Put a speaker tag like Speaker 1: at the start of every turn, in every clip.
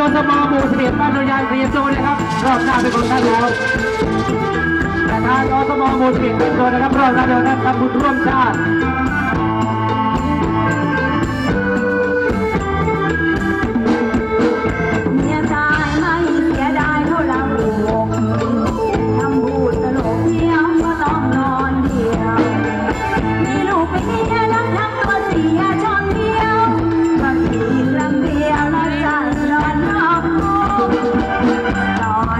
Speaker 1: โดนสมอหมูเสิบดบ้านโดนยางเรียนโดนะครับรอบหน้าเป็
Speaker 2: นของท่านแล้วแต่ทาโดนสมอหมูเสิบเอ็ดบ้นโดนนะ
Speaker 1: ครับรอบหน้าเดี
Speaker 3: ยวท่านทำบุญร่วมชาติ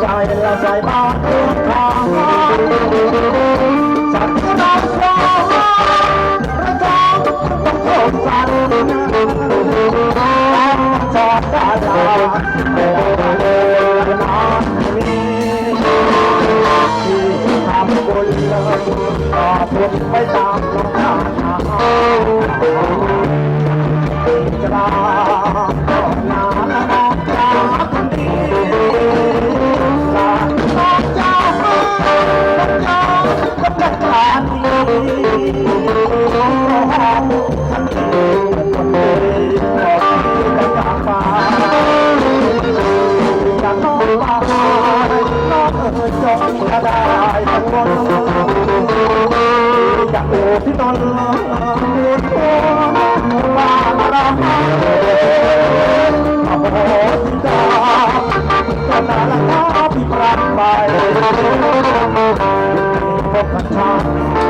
Speaker 3: ใจละใจบ้าทางสัน้ำฟ้าระองต้องโศกสันอดตาดานน้ำนี้ที่ทำบุญต่อบุญไป ที่ตนหลงเรียนตัวบ้าเราโอ้โห
Speaker 1: สิ
Speaker 3: จ้าก็น่ารั
Speaker 1: กพี่
Speaker 4: ป
Speaker 2: รานไป
Speaker 1: พบกัน
Speaker 3: ชา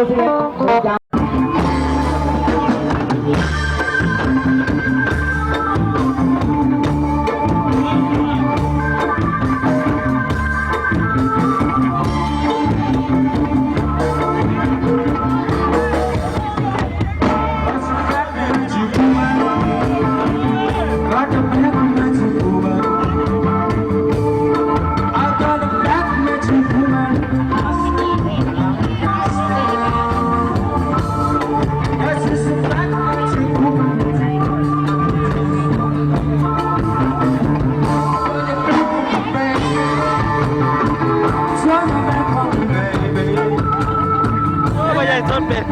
Speaker 3: Ghosh também.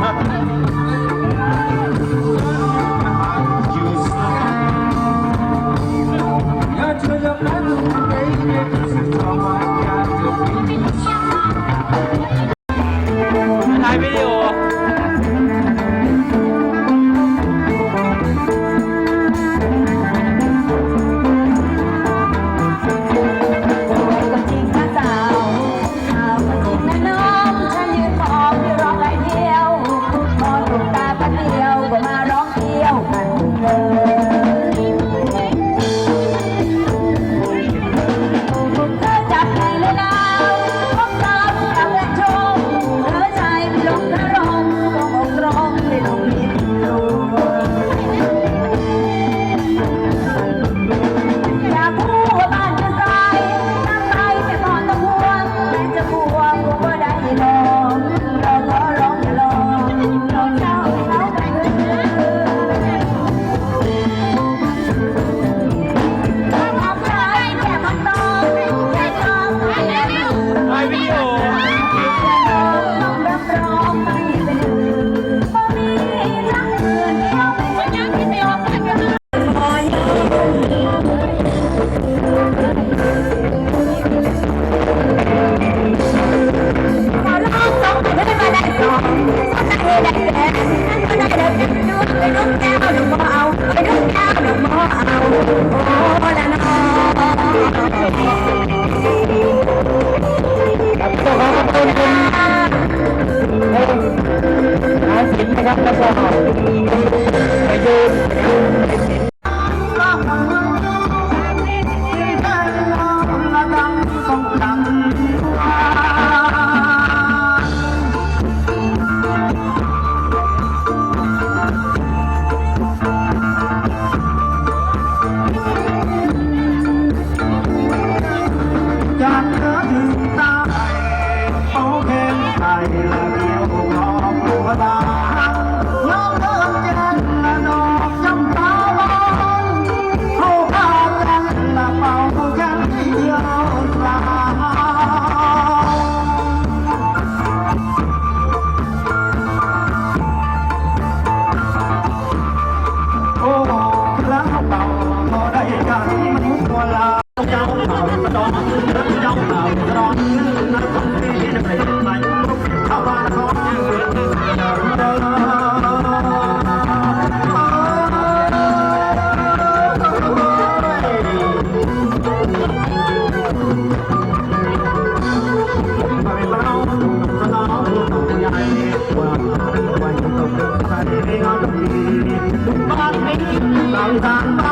Speaker 3: Thank you. าน